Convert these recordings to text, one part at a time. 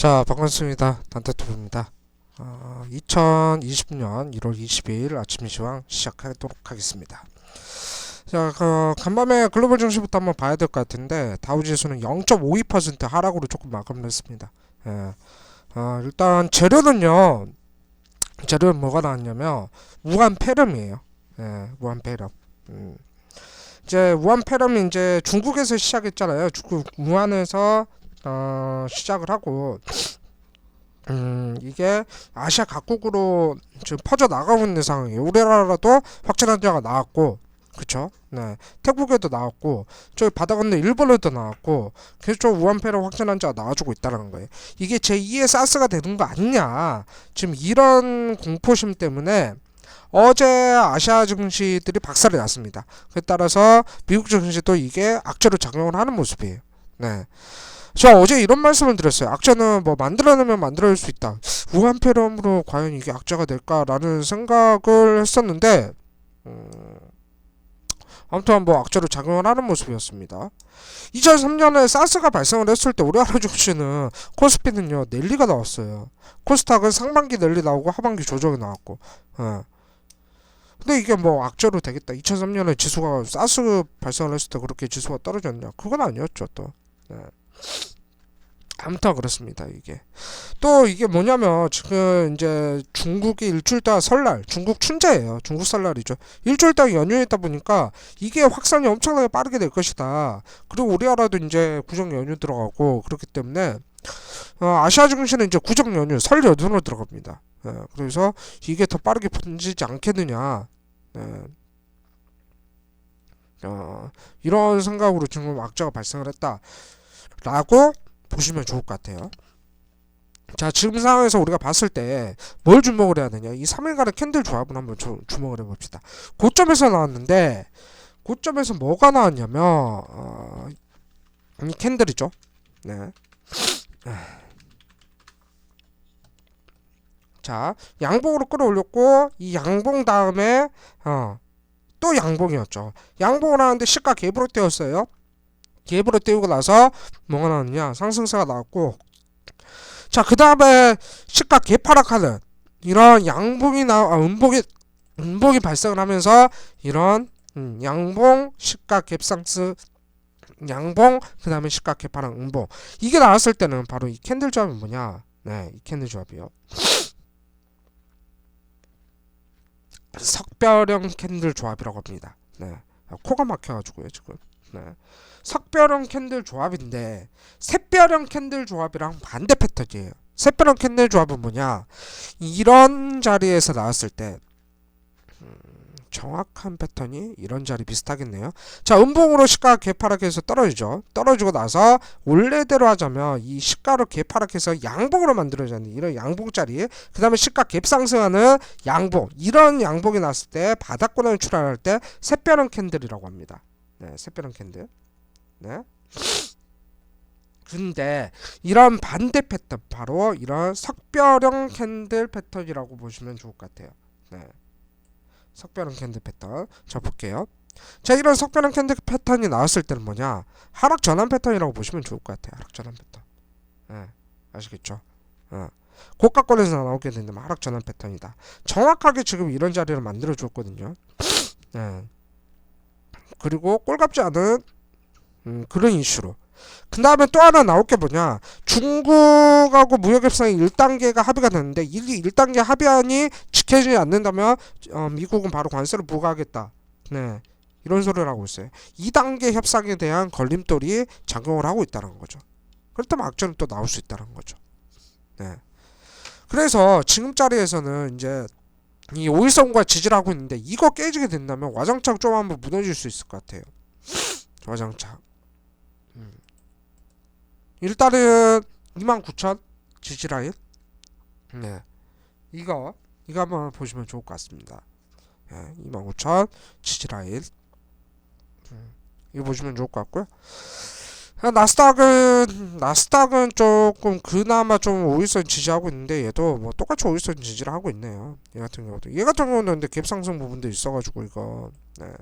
자, 반갑습니다. 단테토입니다. 어, 2020년 1월 22일 아침 시황 시작하도록 하겠습니다. 자, 그 간밤에 글로벌 증시부터 한번 봐야 될 것 같은데 다우지수는 0.52% 하락으로 조금 마감을 했습니다. 예. 어, 일단 재료는요. 재료는 뭐가 나왔냐면 우한 폐렴이에요. 예, 우한 폐렴. 음. 이제 우한 폐렴이 이제 중국에서 시작했잖아요. 중국 우한에서 어, 시작을 하고 음, 이게 아시아 각국으로 지금 퍼져 나가고 있는 상황이에요. 우리나라도 확진 환자가 나왔고, 그쵸? 네. 태국에도 나왔고, 저기 바다 건너 일본에도 나왔고, 계속 우한폐렴 확진 환자가 나와주고 있다는 거예요. 이게 제2의 사스가 되는 거 아니냐. 지금 이런 공포심 때문에 어제 아시아 증시들이 박살이 났습니다. 그에 따라서 미국 증시도 이게 악재로 작용을 하는 모습이에요. 네. 자 어제 이런 말씀을 드렸어요. 악재는 뭐 만들어내면 만들어낼 수 있다. 우한폐렴으로 과연 이게 악재가 될까라는 생각을 했었는데 음, 아무튼 뭐 악재로 작용을 하는 모습이었습니다. 2003년에 사스가 발생을 했을 때 우리나라 증시는 코스피는요 랠리가 나왔어요. 코스닥은 상반기 랠리 나오고 하반기 조정이 나왔고. 예. 근데 이게 뭐 악재로 되겠다. 2003년에 지수가 사스 발생을 했을 때 그렇게 지수가 떨어졌냐? 그건 아니었죠 또. 네. 아무튼 그렇습니다 이게. 또 이게 뭐냐면 지금 이제 중국이 동안 설날 중국 춘제예요. 중국 설날이죠. 동안 연휴였다 보니까 이게 확산이 엄청나게 빠르게 될 것이다. 그리고 우리나라도 이제 구정 연휴 들어가고 그렇기 때문에 어, 아시아 증시는 이제 구정 연휴 설 연휴로 들어갑니다. 예, 그래서 이게 더 빠르게 번지지 않겠느냐. 예. 어, 이런 생각으로 지금 악재가 발생을 했다 라고 보시면 좋을 것 같아요. 자, 지금 상황에서 우리가 봤을 때 뭘 주목을 해야 되냐? 이 3일간의 캔들 조합을 한번 주, 주목을 해봅시다. 고점에서 나왔는데 고점에서 뭐가 나왔냐면 어, 이 캔들이죠. 네. 자, 양봉으로 끌어올렸고 이 양봉 다음에 어, 또 양봉이었죠. 양봉을 하는데 시가 갭으로 떼었어요. 갭으로 떼우고 나서 뭐가 나왔냐? 상승세가 나왔고. 자 그 다음에 시가 개파락하는 이런 양봉이 나 아, 음봉이 음봉이 발생을 하면서 이런 음, 양봉 시가 갭상승 양봉 그 다음에 시가 개파락 음봉. 이게 나왔을 때는 바로 이 캔들 조합이 뭐냐? 네 이 캔들 조합이요. 석별형 캔들 조합이라고 합니다. 네. 코가 막혀가지고요 지금 네. 석별형 캔들 조합인데 샛별형 캔들 조합이랑 반대 패턴이에요. 샛별형 캔들 조합은 뭐냐? 이런 자리에서 나왔을 때 음, 정확한 패턴이 이런 자리 비슷하겠네요. 자, 음봉으로 시가 개파락해서 떨어지죠. 떨어지고 나서 원래대로 하자면 이 시가로 개파락해서 양봉으로 만들어지는 이런 양봉 자리, 그 다음에 시가 갭 상승하는 양봉, 이런 양봉이 났을 때 바닥권을 출발할 때 샛별형 캔들이라고 합니다. 네, 샛별형 캔들. 네. 근데 이런 반대 패턴 바로 이런 석별형 캔들 패턴이라고 보시면 좋을 것 같아요. 네. 석별형 캔들 패턴. 자 볼게요. 자 이런 석별형 캔들 패턴이 나왔을 때는 뭐냐 하락 전환 패턴이라고 보시면 좋을 것 같아요. 하락 전환 패턴. 네. 아시겠죠? 어. 고가권에서 나오게 된다면 하락 전환 패턴이다. 정확하게 지금 이런 자리를 만들어 줬거든요. 네. 그리고 꼴값지 않은 음, 그런 이슈로. 그 다음에 또 하나 나올 게 뭐냐. 중국하고 무역협상이 1단계가 합의가 됐는데, 이 1단계 합의안이 지켜지지 않는다면, 어, 미국은 바로 관세를 부과하겠다. 네. 이런 소리를 하고 있어요. 2단계 협상에 대한 걸림돌이 작용을 하고 있다는 거죠. 그렇다면 악재는 또 나올 수 있다는 거죠. 네. 그래서 지금 자리에서는 이제 이 오일선과 지지를 하고 있는데 이거 깨지게 된다면 와장창 좀 한번 무너질 수 있을 것 같아요. 와장창. 음. 일단은 29,000 지지라인. 네. 이거 이거 한번 보시면 좋을 것 같습니다. 네, 29,000 지지라인. 음. 이거 보시면 좋을 것 같고요. 아, 나스닥은 나스닥은 조금 그나마 좀 오일선 지지하고 있는데 얘도 뭐 똑같이 오일선 지지를 하고 있네요. 얘 같은 경우도 얘 같은 경우는 근데 갭 상승 부분도 있어가지고 이거 네.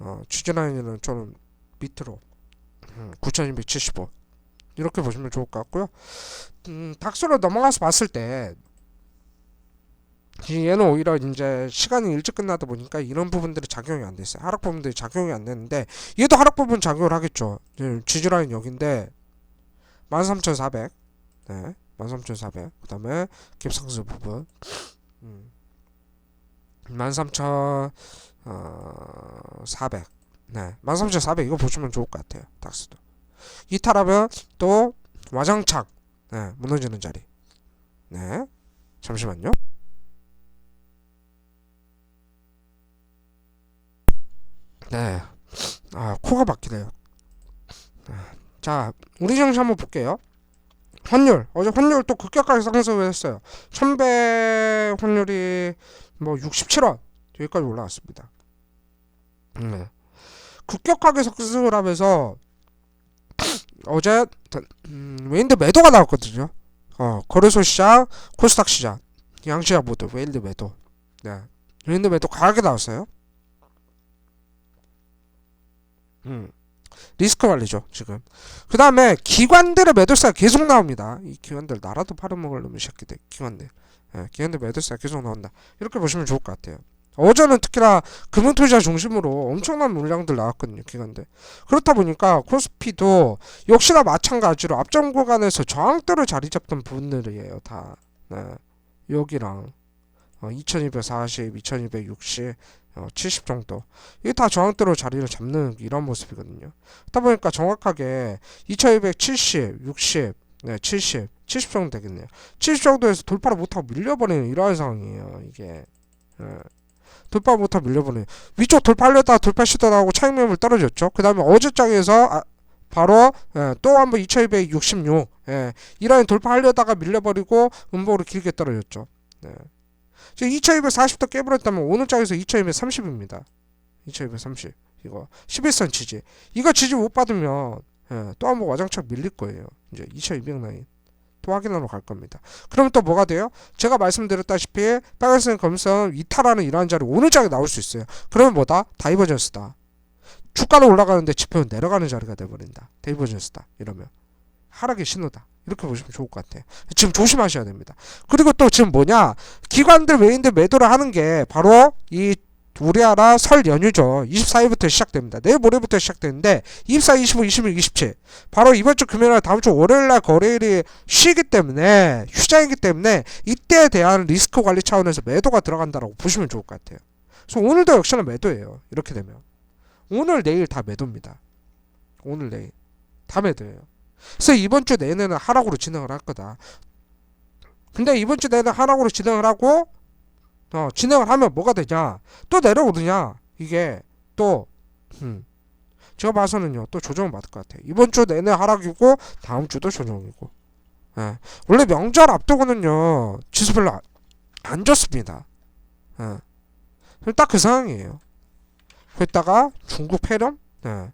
어, 취지라인은 좀 밑으로 음, 9,275 이렇게 보시면 좋을 것 같고요. 음, 닥스로 넘어가서 봤을 때이 얘는 오히려 이제 시간이 일찍 끝나다 보니까 이런 부분들이 작용이 안 됐어요. 하락 부분들이 작용이 안 됐는데 얘도 하락 부분 작용을 하겠죠. 지지라인 여기인데 13,400 네, 13,400 그 다음에 깁상수 부분 음, 13,400 네, 13,400 이거 보시면 좋을 것 같아요. 닥스도 이탈하면 또 와장창 네, 무너지는 자리 네, 잠시만요. 네. 아, 코가 막히네요. 아, 자, 우리 정시 한번 볼게요. 환율. 어제 환율 또 급격하게 상승을 했어요. 1100 환율이 뭐 67원. 여기까지 올라왔습니다. 네. 급격하게 상승을 하면서 어제 음, 웨인드 매도가 나왔거든요. 어, 거래소 시장, 코스닥 시장, 양시장 모두 웨인드 매도. 네. 웨인드 매도 강하게 나왔어요. 음. 리스크 관리죠 지금. 그 다음에 기관들의 매도세가 계속 나옵니다. 이 기관들 나라도 팔아먹을 놈의 새끼들 기관들. 예, 기관들 매도세가 계속 나온다. 이렇게 보시면 좋을 것 같아요. 어제는 특히나 금융투자 중심으로 엄청난 물량들 나왔거든요 기관들. 그렇다 보니까 코스피도 역시나 마찬가지로 앞전 구간에서 저항대로 자리 잡던 부분들이에요 다. 네. 여기랑. 어, 2240, 2260, 어, 70 정도 이게 다 저항대로 자리를 잡는 이런 모습이거든요. 그러다 보니까 정확하게 2270, 60, 네, 70, 70 정도 되겠네요. 70 정도에서 돌파를 못하고 밀려버리는 이러한 상황이에요. 이게 예. 돌파 못하고 밀려버리는 위쪽 돌파하려다가 돌파 시도하고 차익 매물 떨어졌죠. 그 다음에 어제 장에서 아, 바로 예, 또 한번 2266 예, 이 라인 돌파하려다가 밀려버리고 음봉으로 길게 떨어졌죠. 네. 지금 2240도 깨버렸다면 오늘 장에서 2230입니다. 2230 이거 11선 지지 이거 지지 못 받으면 예, 또 한 번 와장창 밀릴 거예요. 이제 2200 라인 또 확인하러 갈 겁니다. 그러면 또 뭐가 돼요? 제가 말씀드렸다시피 빨간색 검선 이탈하는 이러한 자리 오늘 장에 나올 수 있어요. 그러면 뭐다? 다이버전스다. 주가는 올라가는데 지표는 내려가는 자리가 돼버린다. 다이버전스다. 이러면 하락의 신호다. 이렇게 보시면 좋을 것 같아요. 지금 조심하셔야 됩니다. 그리고 또 지금 뭐냐? 기관들 외인들 매도를 하는 게 바로 이 우리나라 설 연휴죠. 24일부터 시작됩니다. 내일 모레부터 시작되는데 24, 25, 26, 27 바로 이번 주 금요일 날 다음 주 월요일 날 거래일이 쉬기 때문에 휴장이기 때문에 이때에 대한 리스크 관리 차원에서 매도가 들어간다라고 보시면 좋을 것 같아요. 그래서 오늘도 역시나 매도예요. 이렇게 되면 오늘 내일 다 매도입니다. 오늘 내일 다 매도예요. 그래서 이번 주 내내는 하락으로 진행을 할 거다. 근데 이번 주 내내 하락으로 진행을 하고 어, 진행을 하면 뭐가 되냐? 또 내려오느냐? 이게 또 음, 제가 봐서는요 또 조정을 받을 것 같아요. 이번 주 내내 하락이고 다음 주도 조정이고. 예. 원래 명절 앞두고는요 지수 별로 안, 안 좋습니다. 예. 딱그 상황이에요. 거기다가 중국 폐렴. 예.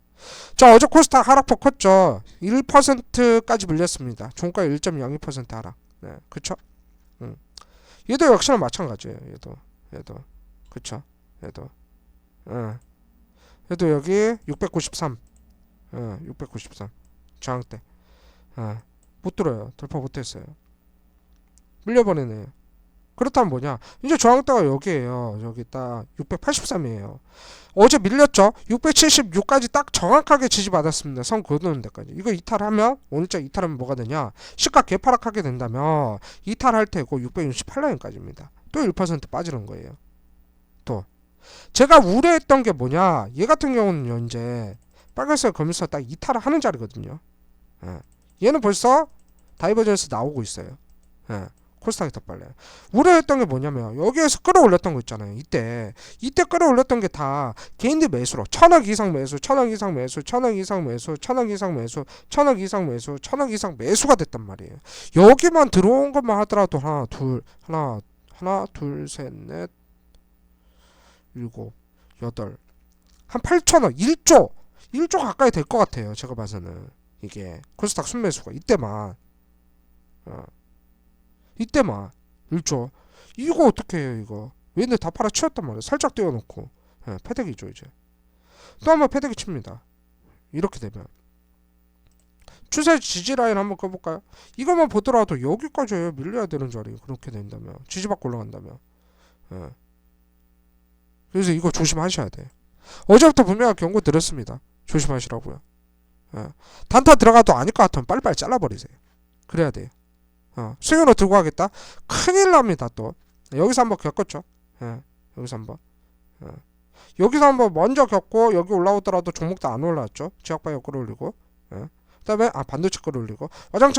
자 어제 코스닥 하락폭 컸죠. 1%까지 밀렸습니다. 종가 1.02% 하락. 네, 그쵸? 음. 얘도 역시나 마찬가지예요. 얘도, 얘도, 그쵸? 얘도, 예. 얘도 여기 693, 예, 693 저항대, 예. 못 들어요. 돌파 못했어요. 밀려버리네요. 그렇다면 뭐냐? 이제 저항대가 여기에요. 여기 딱 683이에요. 어제 밀렸죠. 676까지 딱 정확하게 지지받았습니다. 선 그어놓는 데까지. 이거 이탈하면 오늘자 이탈하면 뭐가 되냐? 시가 개파락하게 된다면 이탈할 테고 668라인까지입니다. 또 1% 빠지는 거예요. 또 제가 우려했던 게 뭐냐? 얘 같은 경우는 이제 빨간색 검은서 딱 이탈을 하는 자리거든요. 예. 얘는 벌써 다이버전스 나오고 있어요. 예. 코스닥이 더 빨라요. 우려했던 게 뭐냐면 여기에서 끌어올렸던 거 있잖아요. 이때 이때 끌어올렸던 게 다 개인들 매수로 천억 이상 매수, 천억 이상 매수, 천억 이상 매수, 천억 이상 매수, 천억 이상 매수, 천억 이상 매수가 됐단 말이에요. 여기만 들어온 것만 하더라도 하나, 둘, 하나, 하나, 둘, 셋, 넷, 일곱, 여덟, 한 8천억, 1조, 1조 가까이 될 것 같아요. 제가 봐서는 이게 코스닥 순매수가 이때만. 어. 이때만. 1조. 이거 어떻게 해요 이거? 얘네 다 팔아치웠단 말이야. 살짝 띄워놓고. 예, 패대기죠 이제. 또 한번 패대기 칩니다. 이렇게 되면. 추세 지지 라인 한번 꺼볼까요? 이것만 보더라도 여기까지 밀려야 되는 자리. 그렇게 된다면. 지지받고 올라간다면. 예. 그래서 이거 조심하셔야 돼. 어제부터 분명히 경고 드렸습니다. 조심하시라고요. 예. 단타 들어가도 아닐 것 같으면 빨리빨리 잘라버리세요. 그래야 돼요 어. 수익으로 들고 가겠다 큰일 납니다 또 여기서 한번 겪었죠 예. 여기서 한번 예. 여기서 한번 먼저 겪고 여기 올라오더라도 종목도 안 올라왔죠 지역방역 끌어올리고 예. 그 다음에 아 반도체 끌어올리고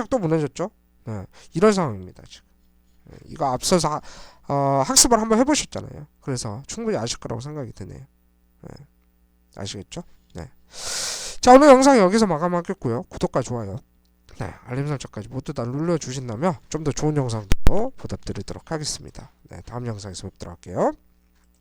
또 무너졌죠 예. 이런 상황입니다 지금 예. 이거 앞서서 하- 어, 학습을 한번 해보셨잖아요 그래서 충분히 아실 거라고 생각이 드네요 예. 아시겠죠 네. 자 오늘 영상 여기서 마감하겠고요 구독과 좋아요 네, 알림 설정까지 모두 다 눌러주신다면 좀 더 좋은 영상도 보답드리도록 하겠습니다. 네, 다음 영상에서 뵙도록 할게요.